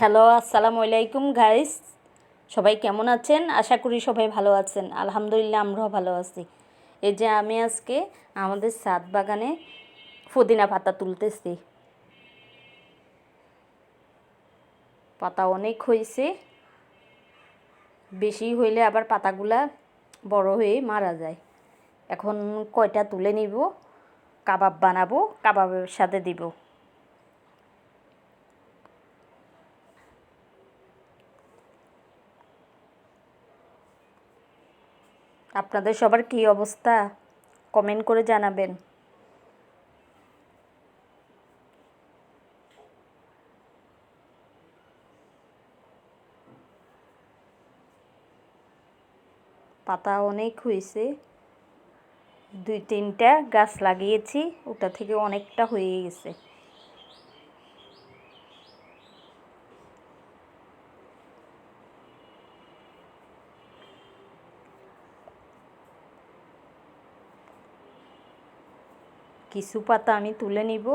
Hello, আসসালামু আলাইকুম guys সবাই কেমন আছেন? আশা করি সবাই ভালো আছেন। আলহামদুলিল্লাহ, আমরাও ভালো আছি। এই যে আমি আজকে আমাদের সাত বাগানে পুদিনা পাতা তুলতেছি। পাতা অনেক হয়েছে বেশি হইলে আবার পাতাগুলা বড় হয়ে মারা যায়। এখন কয়টা তুলে নিব? কাবাব বানাবো, কাবাবের সাথে দিব। আপনাদের সবার কী অবস্থা? কমেন্ট করে জানাবেন। পাতা অনেক হয়েছে। দুই তিনটা গাছ লাগিয়েছি, ওটা থেকে অনেকটা হয়ে গেছে। কিছু পাতা আমি তুলে নিব।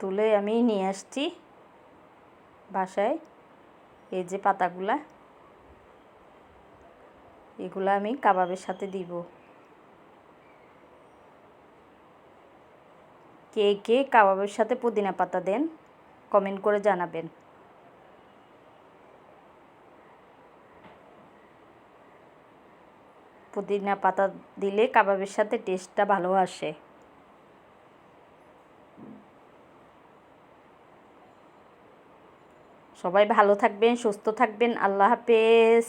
তুলে আমি নিয়ে আসছি বাসায়, এই যে পাতাগুলা। এগুলা আমি কাবাবের সাথে দিব। কে কে কাবাবের সাথে পুদিনা পাতা দেন? কমেন্ট করে জানাবেন। পুদিনা পাতা দিলে কাবাবের সাথে টেস্টটা ভালো আসে। সবাই ভালো থাকবেন, সুস্থ থাকবেন, আল্লাহ হাফেজ।